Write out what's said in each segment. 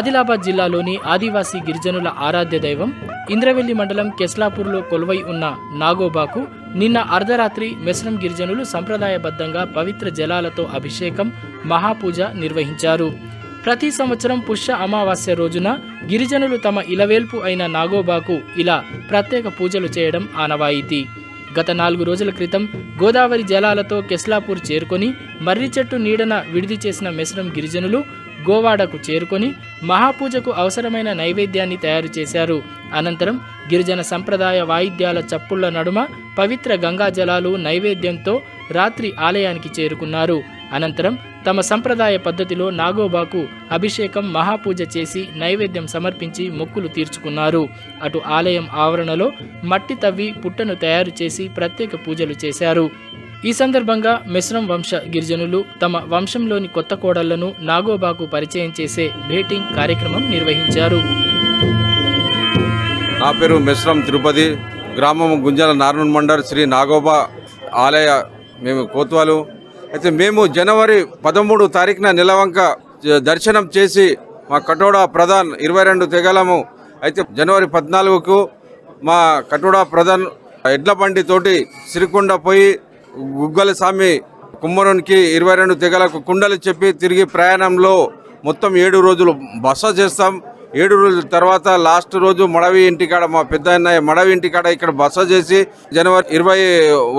ఆదిలాబాద్ జిల్లాలోని ఆదివాసీ గిరిజనుల ఆరాధ్య దైవం ఇంద్రవెల్లి మండలం కెస్లాపూర్లో కొలువై ఉన్న నాగోబాకు నిన్న అర్ధరాత్రి మెస్రం గిరిజనులు సంప్రదాయబద్ధంగా పవిత్ర జలాలతో అభిషేకం మహాపూజ నిర్వహించారు. ప్రతి సంవత్సరం పుష్య అమావాస్య రోజున గిరిజనులు తమ ఇలవేల్పు అయిన నాగోబాకు ఇలా ప్రత్యేక పూజలు చేయడం ఆనవాయితీ. గత నాలుగు రోజుల క్రితం గోదావరి జలాలతో కెస్లాపూర్ చేరుకొని మర్రి చెట్టు నీడన విడిది చేసిన మెస్రం గిరిజనులు గోవాడకు చేరుకొని మహాపూజకు అవసరమైన నైవేద్యాన్ని తయారు చేశారు. అనంతరం గిరిజన సంప్రదాయ వాయిద్యాల చప్పుళ్ళ నడుమ పవిత్ర గంగా జలాలు నైవేద్యంతో రాత్రి ఆలయానికి చేరుకున్నారు. అనంతరం తమ సంప్రదాయ పద్ధతిలో నాగోబాకు అభిషేకం మహాపూజ చేసి నైవేద్యం సమర్పించి మొక్కులు తీర్చుకున్నారు. అటు ఆలయం ఆవరణలో మట్టి తవ్వి పుట్టను తయారు చేసి ప్రత్యేక పూజలు చేశారు. ఈ సందర్భంగా మిశ్రం వంశ గిరిజనులు తమ వంశంలోని కొత్త కోడళ్ళను నాగోబాకు పరిచయం చేసే భేటింగ్ కార్యక్రమం నిర్వహించారు. నా పేరు మిశ్రం తిరుపతి. గ్రామం గుంజల నారాయణ మండల్ శ్రీ నాగోబా ఆలయ మేము కోత్వాలు. అయితే మేము జనవరి పదమూడు తారీఖున నిలవంక దర్శనం చేసి మా కటోడా ప్రధాన్ ఇరవై రెండు తెగలము. అయితే జనవరి పద్నాలుగుకు మా కటోడా ప్రధాన్ ఎడ్ల బండితోటి సిరికొండ పోయి గుగ్గల స్వామి కుమ్మరునికి ఇరవై రెండు తెగలకు కుండలు చెప్పి తిరిగి ప్రయాణంలో మొత్తం ఏడు రోజులు బస చేస్తాం. ఏడు రోజుల తర్వాత లాస్ట్ రోజు మడవి ఇంటికాడ మా పెద్ద అన్నయ్య మడవి ఇంటికాడ ఇక్కడ బస చేసి జనవరి ఇరవై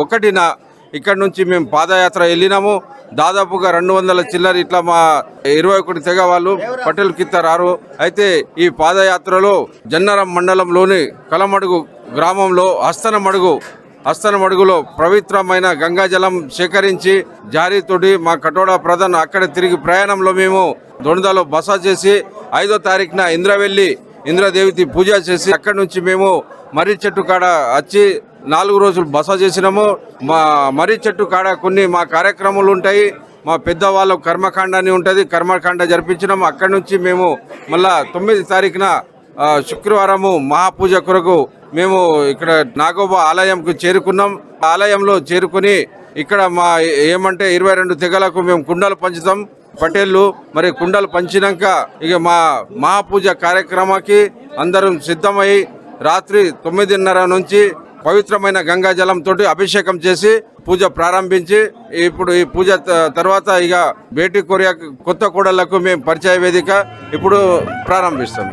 ఒకటిన ఇక్కడ నుంచి మేము పాదయాత్ర వెళ్ళినాము. దాదాపుగా రెండు వందల చిల్లర ఇట్లా మా ఇరవై ఒకటి తెగ వాళ్ళు పటేల్ కిత్త రారు అయితే ఈ పాదయాత్రలో జన్నరం మండలంలోని కలమడుగు గ్రామంలో హస్తనమడుగు హస్తనమడుగులో పవిత్రమైన గంగాజలం సేకరించి జారీతోటి మా కటోడా ప్రధాన్ అక్కడ తిరిగి ప్రయాణంలో మేము దొండలో బస చేసి ఐదో తారీఖున ఇంద్రవెల్లి ఇంద్రదేవితి పూజ చేసి అక్కడి నుంచి మేము మర్రి చెట్టు కాడ వచ్చి నాలుగు రోజులు బస చేసినాము. మా మర్రి చెట్టు కాడ కొన్ని మా కార్యక్రమాలు ఉంటాయి. మా పెద్దవాళ్ళ అని ఉంటుంది. కర్మకాండ జరిపించినాము. అక్కడి నుంచి మేము మళ్ళా తొమ్మిది తారీఖున శుక్రవారము మహాపూజ కొరకు మేము ఇక్కడ నాగోబా ఆలయంకు చేరుకున్నాం. ఆలయంలో చేరుకుని ఇక్కడ మా ఏమంటే ఇరవై రెండు తెగలకు మేము కుండలు పంచుతాం. పటేళ్ళు మరి కుండలు పంచినాక ఇక మా మహాపూజ కార్యక్రమానికి అందరం సిద్ధమై రాత్రి తొమ్మిదిన్నర నుంచి పవిత్రమైన గంగా జలంతో అభిషేకం చేసి పూజ ప్రారంభించి ఇప్పుడు ఈ పూజ త- తర్వాత ఇక బేటీ కొరియా కొత్త కూడళ్ళకు మేము పరిచయ వేదిక ఇప్పుడు ప్రారంభిస్తాం.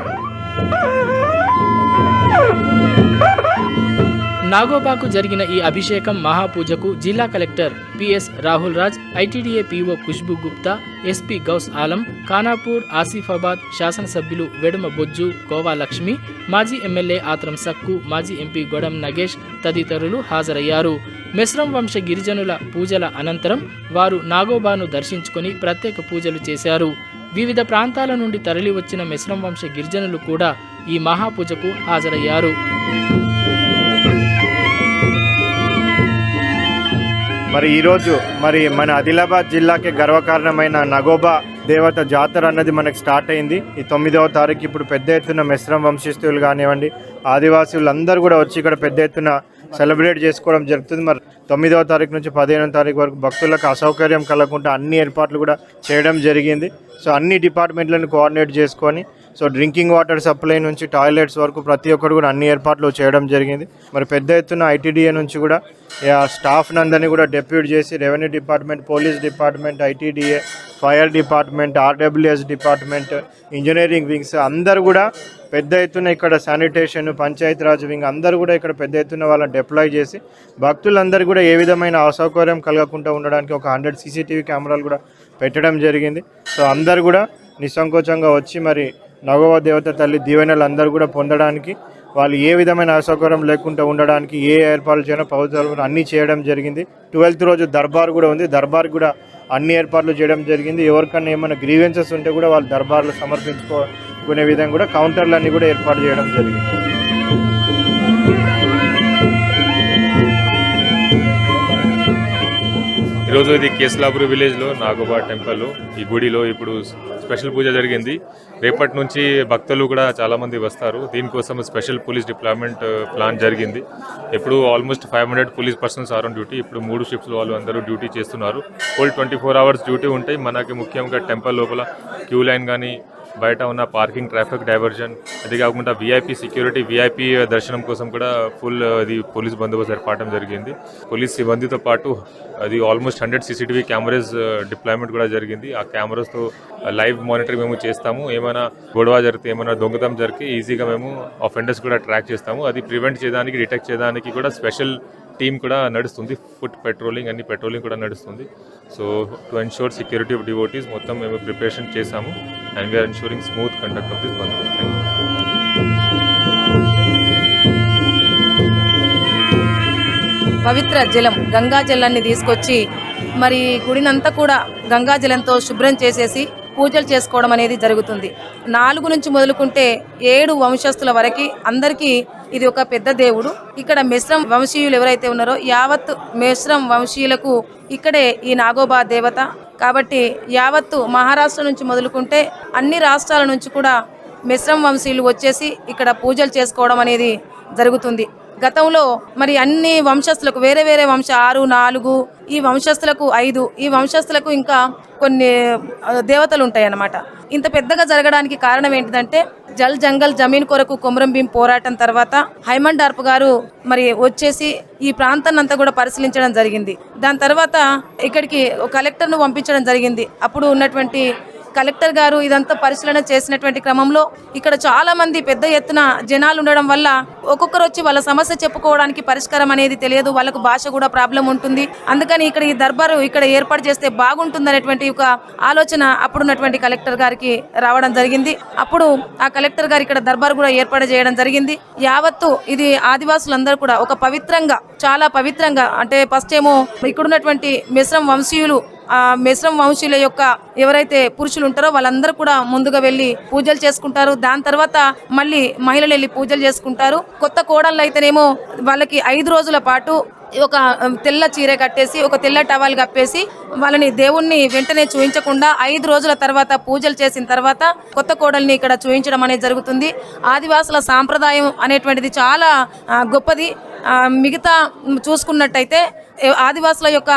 నాగోబాకు జరిగిన ఈ అభిషేకం మహాపూజకు జిల్లా collector PS Rahul Raj ITDA PO Khushbu Gupta SP Ghouse Alam Khanapur Asifabad శాసనసభ్యులు వెడుమ బొజ్జు కోవా లక్ష్మి మాజీ ఎమ్మెల్యే ఆత్రం సక్కు మాజీ ఎంపీ గొడం నగేష్ తదితరులు హాజరయ్యారు. మెస్రం వంశ గిరిజనుల పూజల అనంతరం వారు నాగోబాను దర్శించుకొని ప్రత్యేక పూజలు చేశారు. వివిధ ప్రాంతాల నుండి తరలివచ్చిన మెస్రం వంశ గిరిజనులు కూడా ఈ మహాపూజకు హాజరయ్యారు. మరి ఈరోజు మరి మన ఆదిలాబాద్ జిల్లాకి గర్వకారణమైన నగోబా దేవత జాతర అన్నది మనకు స్టార్ట్ అయింది. ఈ తొమ్మిదవ తారీఖు ఇప్పుడు పెద్ద ఎత్తున మిశ్రమ వంశస్థులు కానివ్వండి ఆదివాసులు అందరూ కూడా వచ్చి ఇక్కడ పెద్ద ఎత్తున సెలబ్రేట్ చేసుకోవడం జరుగుతుంది. మరి తొమ్మిదవ తారీఖు నుంచి పదిహేనవ తారీఖు వరకు భక్తులకు అసౌకర్యం కలగకుండా అన్ని ఏర్పాట్లు కూడా చేయడం జరిగింది. సో అన్ని డిపార్ట్మెంట్లను కోఆర్డినేట్ చేసుకొని సో డ్రింకింగ్ వాటర్ సప్లై నుంచి టాయిలెట్స్ వరకు ప్రతి ఒక్కరు కూడా అన్ని ఏర్పాట్లు చేయడం జరిగింది. మరి పెద్ద ఎత్తున ఐటీడీఏ నుంచి కూడా స్టాఫ్ నందరినీ కూడా డెప్యూట్ చేసి revenue department police department ITDA fire department RWS department engineering wings అందరూ కూడా పెద్ద ఎత్తున ఇక్కడ శానిటేషన్ పంచాయతీరాజ్ వింగ్ అందరూ కూడా ఇక్కడ పెద్ద ఎత్తున వాళ్ళని డిప్లాయ్ చేసి భక్తులందరూ కూడా ఏ విధమైన అసౌకర్యం కలగకుండా ఉండడానికి ఒక హండ్రెడ్ సీసీటీవీ కెమెరాలు కూడా పెట్టడం జరిగింది. సో అందరు కూడా నిస్సంకోచంగా వచ్చి మరి నగవ దేవత తల్లి దీవెనలు అందరూ కూడా పొందడానికి వాళ్ళు ఏ విధమైన అసౌకర్యం లేకుండా ఉండడానికి ఏ ఏర్పాట్లు చేయడం ప్రభుత్వాలు అన్నీ చేయడం జరిగింది. ట్వెల్త్ రోజు దర్బార్ కూడా ఉంది. దర్బార్ కూడా అన్ని ఏర్పాట్లు చేయడం జరిగింది. ఎవరికన్నా ఏమైనా గ్రీవెన్సెస్ ఉంటే కూడా వాళ్ళు దర్బార్లు సమర్పించుకునే విధంగా కూడా కౌంటర్లన్నీ కూడా ఏర్పాటు చేయడం జరిగింది. ఈరోజు ఇది కేసులాపురి విలేజ్లో నాగోబా టెంపుల్. ఈ గుడిలో ఇప్పుడు స్పెషల్ పూజ జరిగింది. రేపటి నుంచి భక్తులు కూడా చాలామంది వస్తారు. దీనికోసం special police deployment uh, plan జరిగింది. ఇప్పుడు almost five hundred police persons are on duty ఇప్పుడు మూడు షిఫ్ట్స్ వాళ్ళు అందరూ డ్యూటీ చేస్తున్నారు. Full twenty four hours duty ఉంటాయి. మనకి ముఖ్యంగా టెంపుల్ లోపల క్యూ లైన్ కానీ బయట ఉన్న పార్కింగ్ ట్రాఫిక్ డైవర్జన్ అది కాకుండా వీఐపీ సెక్యూరిటీ వీఐపీ దర్శనం కోసం కూడా ఫుల్ అది పోలీస్ బందోబస్తు ఏర్పడటం జరిగింది. పోలీస్ సిబ్బందితో పాటు అది almost hundred CCTV cameras deployment కూడా జరిగింది. ఆ కెమెరాస్తో లైవ్ మానిటరింగ్ మేము చేస్తాము. ఏమైనా గొడవ జరిగితే ఏమైనా దొంగతనం జరిగితే ఈజీగా మేము అఫెండర్స్ కూడా ట్రాక్ చేస్తాము. అది ప్రివెంట్ చేయడానికి డిటెక్ట్ చేయడానికి కూడా స్పెషల్ టీమ్ కూడా నడుస్తుంది. ఫుట్ పెట్రోలింగ్ అన్ని పెట్రోలింగ్ కూడా నడుస్తుంది. So to ensure security of devotees మొత్తం మేము ప్రిపరేషన్ చేశాము. And we are ensuring smooth conduct of this bandobast thank you పవిత్ర జలం గంగా జలాన్ని తీసుకొచ్చి మరి గుడినంతా కూడా గంగా జలంతో శుభ్రం చేసేసి పూజలు చేసుకోవడం అనేది జరుగుతుంది. నాలుగు నుంచి మొదలుకుంటే ఏడు వంశస్థుల వరకు అందరికీ ఇది ఒక పెద్ద దేవుడు. ఇక్కడ మిశ్రం వంశీయులు ఎవరైతే ఉన్నారో యావత్ మిశ్రం వంశీయులకు ఇక్కడే ఈ నాగోబా దేవత. కాబట్టి యావత్తు మహారాష్ట్ర నుంచి మొదలుకుంటే అన్ని రాష్ట్రాల నుంచి కూడా మిశ్రం వంశీయులు వచ్చేసి ఇక్కడ పూజలు చేసుకోవడం అనేది జరుగుతుంది. గతంలో మరి అన్ని వంశస్థులకు వేరే వేరే వంశ ఆరు నాలుగు ఈ వంశస్థులకు ఐదు ఈ వంశస్థులకు ఇంకా కొన్ని దేవతలు ఉంటాయి అన్నమాట ఇంత పెద్దగా జరగడానికి కారణం ఏంటిదంటే జల్ జంగల్ జమీన్ కొరకు కొమరం భీం పోరాటం తర్వాత హైమండ్ డార్ప్ గారు మరి వచ్చేసి ఈ ప్రాంతాన్ని అంతా కూడా పరిశీలించడం జరిగింది. దాని తర్వాత ఇక్కడికి కలెక్టర్ను పంపించడం జరిగింది. అప్పుడు ఉన్నటువంటి కలెక్టర్ గారు ఇదంతా పరిశీలన చేసినటువంటి క్రమంలో ఇక్కడ చాలా మంది పెద్ద ఎత్తున జనాలు ఉండడం వల్ల ఒక్కొక్కరు వచ్చి వాళ్ళ సమస్య చెప్పుకోవడానికి పరిష్కారం అనేది తెలియదు వాళ్ళకు భాష కూడా ప్రాబ్లం ఉంటుంది. అందుకని ఇక్కడ ఈ దర్బారు ఇక్కడ ఏర్పాటు చేస్తే బాగుంటుంది అనేటువంటి ఒక ఆలోచన అప్పుడున్నటువంటి కలెక్టర్ గారికి రావడం జరిగింది. అప్పుడు ఆ కలెక్టర్ గారు ఇక్కడ దర్బారు కూడా ఏర్పాటు చేయడం జరిగింది. యావత్తు ఇది ఆదివాసులందరూ కూడా ఒక పవిత్రంగా చాలా పవిత్రంగా అంటే ఫస్ట్ ఏమో ఇక్కడున్నటువంటి మిశ్రం వంశీయులు మిశ్రం వంశీయుల యొక్క ఎవరైతే పురుషులు ఉంటారో వాళ్ళందరూ కూడా ముందుగా వెళ్ళి పూజలు చేసుకుంటారు. దాని తర్వాత మళ్ళీ మహిళలు వెళ్ళి పూజలు చేసుకుంటారు. కొత్త కోడళ్ళు అయితేనేమో వాళ్ళకి ఐదు రోజుల పాటు ఒక తెల్ల చీర కట్టేసి ఒక తెల్ల టవల్ కప్పేసి వాళ్ళని దేవుణ్ణి వెంటనే చూయించకుండా ఐదు రోజుల తర్వాత పూజలు చేసిన తర్వాత కొత్త కోడల్ని ఇక్కడ చూయించడం అనేది జరుగుతుంది. ఆదివాసుల సాంప్రదాయం అనేటువంటిది చాలా గొప్పది. మిగతా చూసుకున్నట్టయితే ఆదివాసుల యొక్క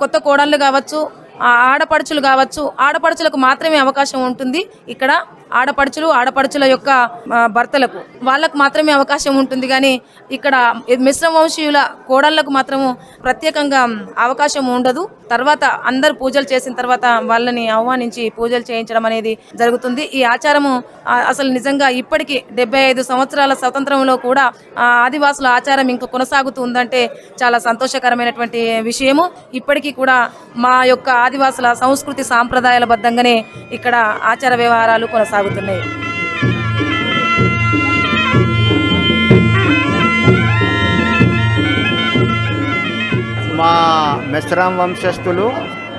కొత్త కోడళ్ళు కావచ్చు ఆడపడుచులు కావచ్చు ఆడపడుచులకు మాత్రమే అవకాశం ఉంటుంది. ఇక్కడ ఆడపడుచులు ఆడపడుచుల యొక్క భర్తలకు. వాళ్ళకు మాత్రమే అవకాశం ఉంటుంది కానీ ఇక్కడ మిశ్రమ వంశీయుల కోడళ్ళకు మాత్రము ప్రత్యేకంగా అవకాశం ఉండదు. తర్వాత అందరు పూజలు చేసిన తర్వాత వాళ్ళని ఆహ్వానించి పూజలు చేయించడం అనేది జరుగుతుంది. ఈ ఆచారము అసలు నిజంగా ఇప్పటికీ డెబ్బై ఐదు సంవత్సరాల స్వతంత్రంలో కూడా ఆదివాసుల ఆచారం ఇంకా కొనసాగుతూ ఉందంటే చాలా సంతోషకరమైనటువంటి విషయము. ఇప్పటికీ కూడా మా యొక్క ఆదివాసుల సంస్కృతి సాంప్రదాయాల బద్దంగానే ఇక్కడ ఆచార వ్యవహారాలు కొనసాగుతున్నాయి. మా మెస్రాం వంశస్థులు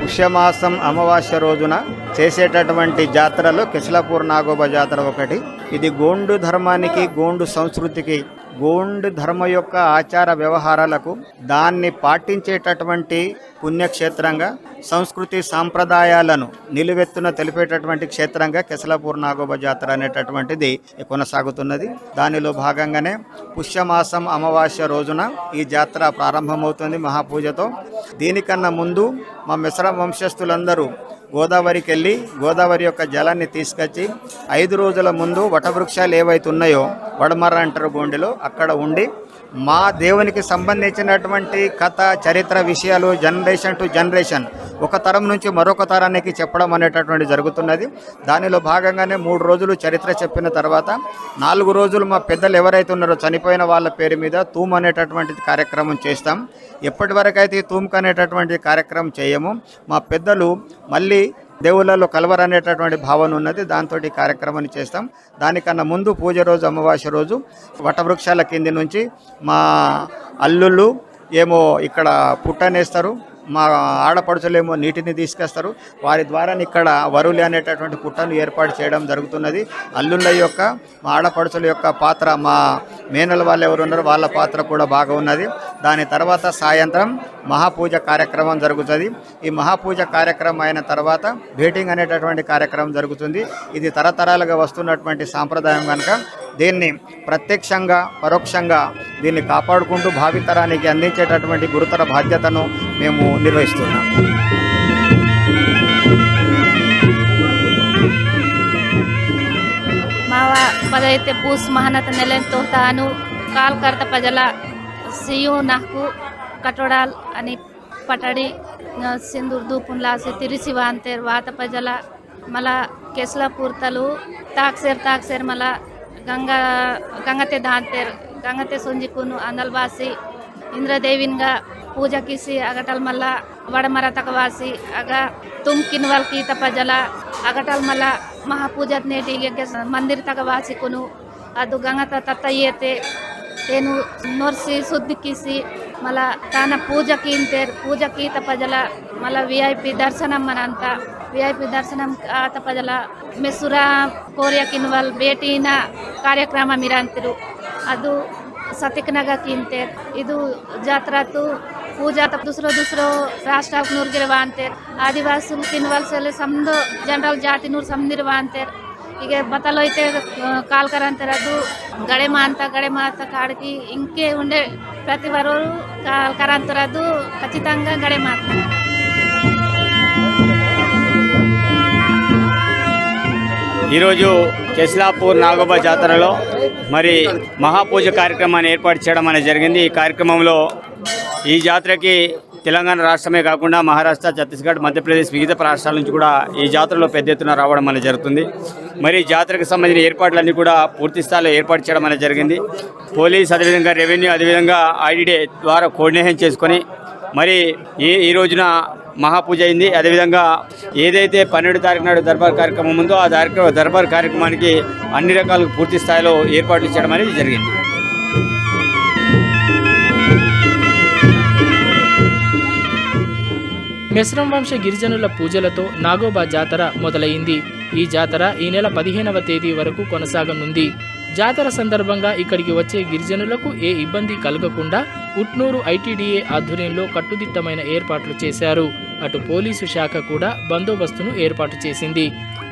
పుష్యమాసం అమావాస్య రోజున చేసేటటువంటి జాతరలో కిస్లాపూర్ నాగోబా జాతర ఒకటి. ఇది గోండు ధర్మానికి గోండు సంస్కృతికి గోండు ధర్మ యొక్క ఆచార వ్యవహారాలకు దాన్ని పాటించేటటువంటి పుణ్యక్షేత్రంగా సంస్కృతి సాంప్రదాయాలను నిలువెత్తున తెలిపేటటువంటి క్షేత్రంగా కెసలాపూర్ నాగోబ జాతర అనేటటువంటిది కొనసాగుతున్నది. దానిలో భాగంగానే పుష్యమాసం అమావాస్య రోజున ఈ జాతర ప్రారంభమవుతుంది మహాపూజతో. దీనికన్నా ముందు మా మిశ్రమ వంశస్థులందరూ గోదావరికి వెళ్ళి గోదావరి యొక్క జలాన్ని తీసుకొచ్చి ఐదు రోజుల ముందు వటవృక్షాలు ఏవైతే ఉన్నాయో వడమర్ర అంటారు గోండిలో అక్కడ ఉండి మా దేవునికి సంబంధించినటువంటి కథ చరిత్ర విషయాలు జనరేషన్ టు జనరేషన్ ఒక తరం నుంచి మరొక తరానికి చెప్పడం అనేటటువంటి జరుగుతున్నది. దానిలో భాగంగానే మూడు రోజులు చరిత్ర చెప్పిన తర్వాత నాలుగు రోజులు మా పెద్దలు ఎవరైతే ఉన్నారో చనిపోయిన వాళ్ళ పేరు మీద తూమ్ అనేటటువంటి కార్యక్రమం చేస్తాం. ఎప్పటి వరకు అయితే ఈ అనేటటువంటి కార్యక్రమం చేయము మా పెద్దలు మళ్ళీ దేవుళ్ళలో కలవరనేటటువంటి భావన ఉన్నది. దాంతో ఈ కార్యక్రమాన్ని చేస్తాం. దానికన్నా ముందు పూజ రోజు అమావాస్య రోజు వటవృక్షాల కింది నుంచి మా అల్లుళ్ళు ఏమో ఇక్కడ పుట్టనేస్తారు. మా ఆడపడుచులేమో నీటిని తీసుకొస్తారు. వారి ద్వారా ఇక్కడ వరువులు అనేటటువంటి పుట్టను ఏర్పాటు చేయడం జరుగుతున్నది. అల్లుళ్ళ యొక్క మా ఆడపడుచుల యొక్క పాత్ర మా మేనల వాళ్ళు ఎవరు ఉన్నారో వాళ్ళ పాత్ర కూడా బాగా ఉన్నది. దాని తర్వాత సాయంత్రం మహాపూజ కార్యక్రమం జరుగుతుంది. ఈ మహాపూజ కార్యక్రమం అయిన తర్వాత బేటింగ్ అనేటటువంటి కార్యక్రమం జరుగుతుంది. ఇది తరతరాలుగా వస్తున్నటువంటి సాంప్రదాయం కనుక దీన్ని ప్రత్యక్షంగా పరోక్షంగా దీన్ని కాపాడుకుంటూ భావితరానికి అందించేటటువంటి గురుతర బాధ్యతను మేము నిర్వహిస్తున్నాం. పదైతే పూస్ మహనత నెలంతో తాను కాల్కర్త ప్రజల సియు నాకు కటోడాల్ అని పటడి సింధూర్ దూపున్ లాసి తిరిసి వాంతేర్ వాత ప్రజల మళ్ళా కెస్లా పూర్తలు తాక్సేర్ తాక్సేర్ మళ్ళా ಗಂಗಾ ಗಂಗತೆ ದಾಂತೇರ್ ಗಂಗತೆ ಸೊಂಜಿಕುನು ಅನಲ್ವಾಸಿ ಇಂದ್ರದೇವಿನ್ಗ ಪೂಜಾ ಕಿಸಿ ಅಗಟಲ್ ಮಲ್ಲ ವಡಮರ ತಕವಾಸಿ ಆಗ ತುಮ್ ಕಿನ್ವಲ್ ಕೀತ ಪಜಲ ಅಗಟಲ್ ಮಲ್ಲ ಮಹಾಪೂಜಾದ ನೇಟಿಗೆ ಮಂದಿರ ತಗವಾಸಿಕುನು ಅದು ಗಂಗತ ತತ್ತ ಏತೆ ಏನು ನೋರ್ಸಿ ಸುದ್ದಿಕ್ಕಿಸಿ మళ్ళా తన పూజకి ఇంతేరు పూజకి తపజల మళ్ళా విఐపి దర్శనం మనంతా ವಿ ಐ ಪಿ ದರ್ಶನ ಆತಪದಲ ಮೆಸುರ ಕೋರಿಯ ಕಿನ್ವಲ್ ಭೇಟಿನ ಕಾರ್ಯಕ್ರಮ ಮಿರಾಂತಿರು. ಅದು ಸತಿಕ್ನಗ ಕಿಂತೆ ಇದು ಜಾತ್ರಾತು ಪೂಜಾ ದುಸ್ರೋ ದುಸ್ರೋ ರಾಷ್ಟ್ರ ನೂರ್ಗಿರುವ ಅಂತೆ ಆದಿವಾಸಿ ಕಿನ್ವಲ್ಸಲ್ಲಿ ಸಮ್ದು ಜನರಲ್ ಜಾತಿ ನೂರು ಸಮ್ದಿರುವ ಅಂತೆ ಈಗ ಬತಲೋಯ್ತೆ ಕಾಲ್ಕರ ಅಂತಾರೆ ಅದು ಗಡೆ ಮಾಂತ ಗಡೆ ಮಾಂತ ಕಾಡ್ಗಿ ಇಂಕೆ ಉಂಡೆ ಪ್ರತಿ ಬರೋರು ಕಾಲ್ಕರ ಅಂತಾರೆ ಅದು ಖಚಿತಂಗ ಗಡೆ ಮಾಂತ ఈరోజు కెస్లాపూర్ నాగోబా జాతరలో మరి మహాపూజ కార్యక్రమాన్ని ఏర్పాటు చేయడం అనేది జరిగింది. ఈ కార్యక్రమంలో ఈ జాతరకి తెలంగాణ రాష్ట్రమే కాకుండా మహారాష్ట్ర ఛత్తీస్గఢ్ మధ్యప్రదేశ్ వివిధ రాష్ట్రాల నుంచి కూడా ఈ జాతరలో పెద్ద ఎత్తున రావడం అనేది జరుగుతుంది. మరి ఈ జాతరకు సంబంధించిన ఏర్పాట్లన్నీ కూడా పూర్తి స్థాయిలో ఏర్పాటు చేయడం అనేది జరిగింది. పోలీస్ అదేవిధంగా రెవెన్యూ అదేవిధంగా ఐడిడే ద్వారా కోఆర్డినేషన్ చేసుకొని మరి ఈ ఈ రోజున మహాపూజ అయింది. అదేవిధంగా ఏదైతే పన్నెండు తారీఖు నాడు దర్బార్ కార్యక్రమం ఉందో ఆ కార్యక్రమం దర్బార్ కార్యక్రమానికి అన్ని రకాల పూర్తి స్థాయిలో ఏర్పాట్లు చేయడం అనేది జరిగింది. మెస్రం వంశ గిరిజనుల పూజలతో నాగోబా జాతర మొదలైంది. ఈ జాతర ఈ నెల పదిహేనవ తేదీ వరకు కొనసాగనుంది. జాతర సందర్భంగా ఇక్కడికి వచ్చే గిరిజనులకు ఏ ఇబ్బంది కలగకుండా ఉట్నూరు ఐటీడీఏ ఆధ్వర్యంలో కట్టుదిట్టమైన ఏర్పాట్లు చేశారు. అటు పోలీసు శాఖ కూడా బందోబస్తును ఏర్పాటు చేసింది.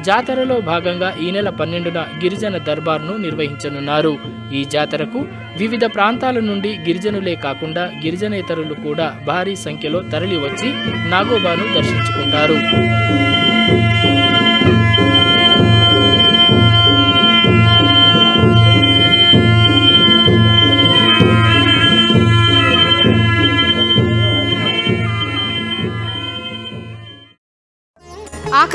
జాతరలో భాగంగా ఈ నెల పన్నెండున గిరిజన దర్బార్ను నిర్వహించనున్నారు. ఈ జాతరకు వివిధ ప్రాంతాల నుండి గిరిజనులే కాకుండా గిరిజనేతరులు కూడా భారీ సంఖ్యలో తరలివచ్చి నాగోబాను దర్శించుకుంటారు.